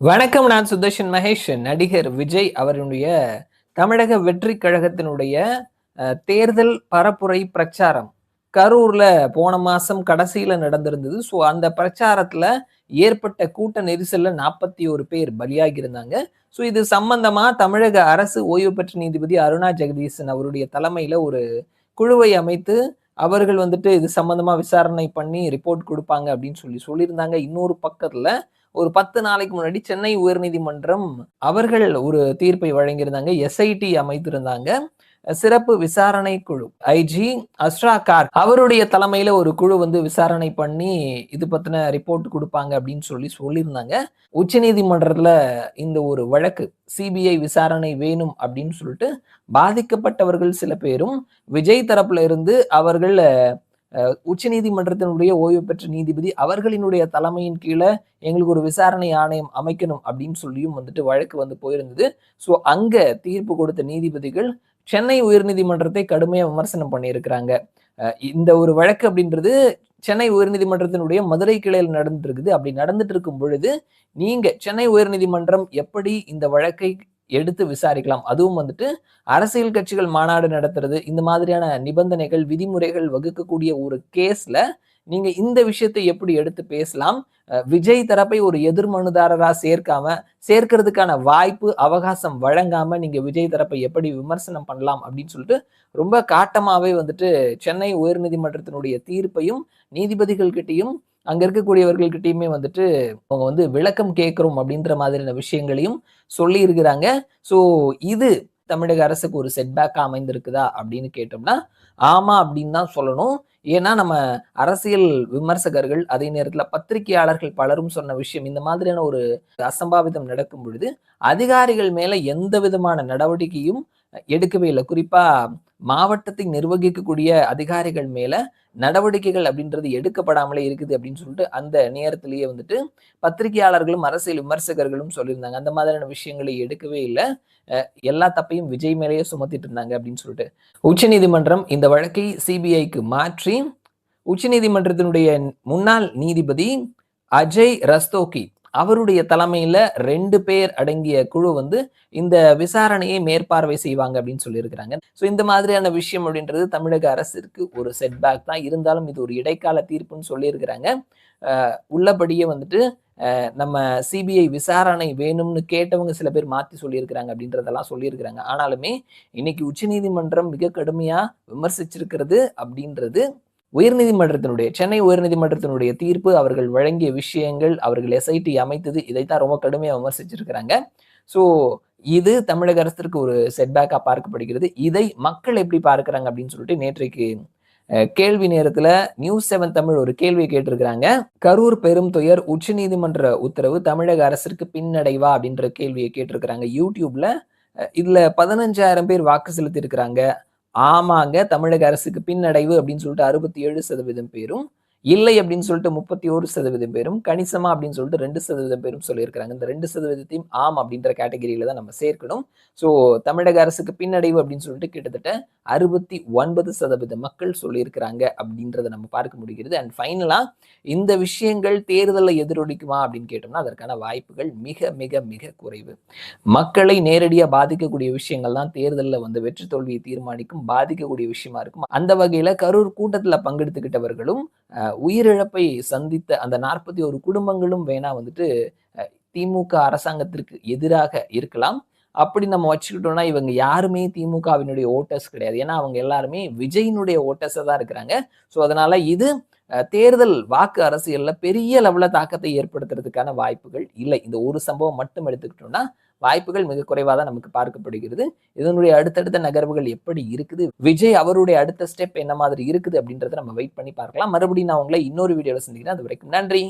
வணக்கம் நான் சுதர்ஷன் மகேஷ் நடிகர் விஜய் அவருடைய தமிழக வெற்றி கழகத்தினுடைய தேர்தல் பரப்புரை பிரச்சாரம். கரூர்ல போன மாசம் கடைசியில நடந்திருந்தது. ஸோ அந்த பிரச்சாரத்துல ஏற்பட்ட கூட்ட நெரிசல்ல நாற்பத்தி ஒரு பேர் பலியாகி இருந்தாங்க ஸோ இது சம்பந்தமா தமிழக அரசு ஓய்வு பெற்ற நீதிபதி அருணா ஜெகதீசன் அவருடைய தலைமையில ஒரு குழுவை அமைத்து அவர்கள் வந்துட்டு இது சம்பந்தமா விசாரணை பண்ணி ரிப்போர்ட் கொடுப்பாங்க அப்படின்னு சொல்லி சொல்லியிருந்தாங்க. இன்னொரு பக்கத்துல ஒரு பத்து நாளைக்கு முன்னாடி சென்னை உயர்நீதிமன்றம் அவர்கள் ஒரு தீர்ப்பை வழங்கியிருந்தாங்க. எஸ்ஐடி அமைத்திருந்தாங்க. சிறப்பு விசாரணை குழு ஐஜி அஸ்ரா கார் அவருடைய தலைமையில ஒரு குழு வந்து விசாரணை பண்ணி இது பத்தின ரிப்போர்ட் கொடுப்பாங்க அப்படின்னு சொல்லி சொல்லியிருந்தாங்க. உச்சநீதிமன்றத்துல இந்த ஒரு வழக்கு சிபிஐ விசாரணை வேணும் அப்படின்னு சொல்லிட்டு பாதிக்கப்பட்டவர்கள் சில பேரும் விஜய் தரப்புல இருந்து அவர்கள் உச்சநீதிமன்றத்தினுடைய ஓய்வு பெற்ற நீதிபதி அவர்களினுடைய தலைமையின் கீழே எங்களுக்கு ஒரு விசாரணை ஆணையம் அமைக்கணும் அப்படின்னு சொல்லியும் வந்துட்டு வழக்கு வந்து போயிருந்தது. ஸோ அங்கே தீர்ப்பு கொடுத்த நீதிபதிகள் சென்னை உயர்நீதிமன்றத்தை கடுமையாக விமர்சனம் பண்ணியிருக்கிறாங்க. இந்த ஒரு வழக்கு அப்படின்றது சென்னை உயர்நீதிமன்றத்தினுடைய மதுரை கிளையில் நடந்துட்டு இருக்குது. அப்படி நடந்துட்டு இருக்கும் பொழுது நீங்க சென்னை உயர்நீதிமன்றம் எப்படி இந்த வழக்கை எடுத்து விசாரிக்கலாம். அதுவும் வந்துட்டு அரசியல் கட்சிகள் மாநாடு நடத்துறது இந்த மாதிரியான நிபந்தனைகள் விதிமுறைகள் வகுக்கக்கூடிய ஒரு கேஸ்ல நீங்க இந்த விஷயத்தை எப்படி எடுத்து பேசலாம்? விஜய் தரப்பை ஒரு எதிர்மனுதாரரா சேர்க்காம சேர்க்கறதுக்கான வாய்ப்பு அவகாசம் வழங்காம நீங்க விஜய் தரப்பை எப்படி விமர்சனம் பண்ணலாம் அப்படின்னு சொல்லிட்டு ரொம்ப காட்டமாவே வந்துட்டு சென்னை உயர்நீதிமன்றத்தினுடைய தீர்ப்பையும் நீதிபதிகள் கிட்டையும் அங்கே இருக்கக்கூடியவர்கள்கிட்டயுமே வந்துட்டு அவங்க வந்து விளக்கம் கேட்குறோம் அப்படின்ற மாதிரியான விஷயங்களையும் சொல்லியிருக்கிறாங்க. ஸோ இது தமிழக அரசுக்கு ஒரு செட்பேக் அமைந்திருக்குதா அப்படின்னு கேட்டோம்னா ஆமாம் அப்படின்னு தான் சொல்லணும். ஏன்னா நம்ம அரசியல் விமர்சகர்கள் அதே நேரத்தில் பத்திரிகையாளர்கள் பலரும் சொன்ன விஷயம் இந்த மாதிரியான ஒரு அசம்பாவிதம் நடக்கும் பொழுது அதிகாரிகள் மேலே எந்த விதமான நடவடிக்கையும் எடுக்கவே இல்லை. குறிப்பா மாவட்டத்தை நிர்வகிக்கக்கூடிய அதிகாரிகள் மேல நடவடிக்கைகள் அப்படின்றது எடுக்கப்படாமலே இருக்குது அப்படின்னு சொல்லிட்டு அந்த நேரத்திலேயே வந்துட்டு பத்திரிகையாளர்களும் அரசியல் விமர்சகர்களும் சொல்லியிருந்தாங்க. அந்த மாதிரியான விஷயங்களை எடுக்கவே இல்லை. எல்லா தப்பையும் விஜய் மேலேயே சுமத்திட்டு இருந்தாங்க அப்படின்னு சொல்லிட்டு. உச்சநீதிமன்றம் இந்த வழக்கை சிபிஐக்கு மாற்றி உச்சநீதிமன்றத்தினுடைய முன்னாள் நீதிபதி அஜய் ரஸ்தோகி அவருடைய தலைமையில ரெண்டு பேர் அடங்கிய குழு வந்து இந்த விசாரணையை மேற்பார்வை செய்வாங்க அப்படின்னு சொல்லியிருக்கிறாங்க. ஸோ இந்த மாதிரியான விஷயம் அப்படின்றது தமிழக அரசிற்கு ஒரு செட்பேக் தான். இருந்தாலும் இது ஒரு இடைக்கால தீர்ப்புன்னு சொல்லியிருக்கிறாங்க. உள்ளபடியே வந்துட்டு நம்ம சிபிஐ விசாரணை வேணும்னு கேட்டவங்க சில பேர் மாற்றி சொல்லியிருக்கிறாங்க அப்படின்றதெல்லாம் சொல்லியிருக்கிறாங்க. ஆனாலுமே இன்னைக்கு உச்சநீதிமன்றம் மிக கடுமையாக விமர்சிச்சிருக்கிறது அப்படின்றது உயர்நீதிமன்றத்தினுடைய சென்னை உயர்நீதிமன்றத்தினுடைய தீர்ப்பு அவர்கள் வழங்கிய விஷயங்கள் அவர்கள் எஸ்ஐடி அமைத்தது இதைத்தான் ரொம்ப கடுமையாக விமர்சிச்சிருக்கிறாங்க. ஸோ இது தமிழக அரசிற்கு ஒரு செட்பேக்காக பார்க்கப்படுகிறது. இதை மக்கள் எப்படி பார்க்குறாங்க அப்படின்னு சொல்லிட்டு நேற்றைக்கு கேள்வி நேரத்துல நியூஸ் செவன் தமிழ் ஒரு கேள்வியை கேட்டிருக்கிறாங்க. கரூர் பெரும் துயர் உச்சநீதிமன்ற உத்தரவு தமிழக அரசிற்கு பின்னடைவா அப்படின்ற கேள்வியை கேட்டிருக்கிறாங்க. யூடியூப்ல இதுல பதினஞ்சாயிரம் பேர் வாக்கு செலுத்தியிருக்கிறாங்க. ஆமாங்க தமிழக அரசுக்கு பின்னடைவு அப்படின்னு சொல்லிட்டு அறுபத்தி ஏழு சதவீதம் பேரும் இல்லை அப்படின்னு சொல்லிட்டு முப்பத்தி ஒரு சதவீதம் பேரும் கணிசமா அப்படின்னு சொல்லிட்டு ரெண்டு சதவீதம் பேரும் சொல்லியிருக்கிறாங்க. இந்த ரெண்டு சதவீதத்தையும் ஆம் அப்படின்ற கேட்டகரியில தான் நம்ம சேர்க்கணும். ஸோ தமிழக அரசுக்கு பின்னடைவு அப்படின்னு சொல்லிட்டு கிட்டத்தட்ட அறுபத்தி ஒன்பது சதவீத மக்கள் சொல்லியிருக்கிறாங்க அப்படின்றத நம்ம பார்க்க முடிகிறது. அண்ட் ஃபைனலா இந்த விஷயங்கள் தேர்தலில் எதிரொலிக்குமா அப்படின்னு கேட்டோம்னா அதற்கான வாய்ப்புகள் மிக மிக மிக குறைவு. மக்களை நேரடியாக பாதிக்கக்கூடிய விஷயங்கள் தான் தேர்தலில் வந்து வெற்றி தோல்வியை தீர்மானிக்கும் பாதிக்கக்கூடிய விஷயமா இருக்கும். அந்த வகையில கரூர் கூட்டத்தில் பங்கெடுத்துக்கிட்டவர்களும் உயிரிழப்பை சந்தித்த அந்த நாற்பத்தி ஒரு குடும்பங்களும் வேணா வந்துட்டு திமுக அரசாங்கத்திற்கு எதிராக இருக்கலாம். அப்படி நம்ம வச்சுக்கிட்டோம்னா இவங்க யாருமே திமுகவினுடைய ஓட்டர்ஸ் கிடையாது. ஏன்னா அவங்க எல்லாருமே விஜயினுடைய ஓட்டர்ஸாக தான் இருக்கிறாங்க. ஸோ அதனால இது தேர்தல் வாக்கு அரசியலில் பெரிய லெவலில் தாக்கத்தை ஏற்படுத்துறதுக்கான வாய்ப்புகள் இல்லை. இந்த ஒரு சம்பவம் மட்டும் எடுத்துக்கிட்டோம்னா வாய்ப்புகள் மிக குறைவாக தான் நமக்கு பார்க்கப்படுகிறது. இதனுடைய அடுத்தடுத்த நகர்வுகள் எப்படி இருக்குது? விஜய் அவருடைய அடுத்த ஸ்டெப் என்ன மாதிரி இருக்குது அப்படின்றத நம்ம வெயிட் பண்ணி பார்க்கலாம். மறுபடியும் நான் உங்களை இன்னொரு வீடியோவில் சந்திக்கிறேன். அது வரைக்கும் நன்றி.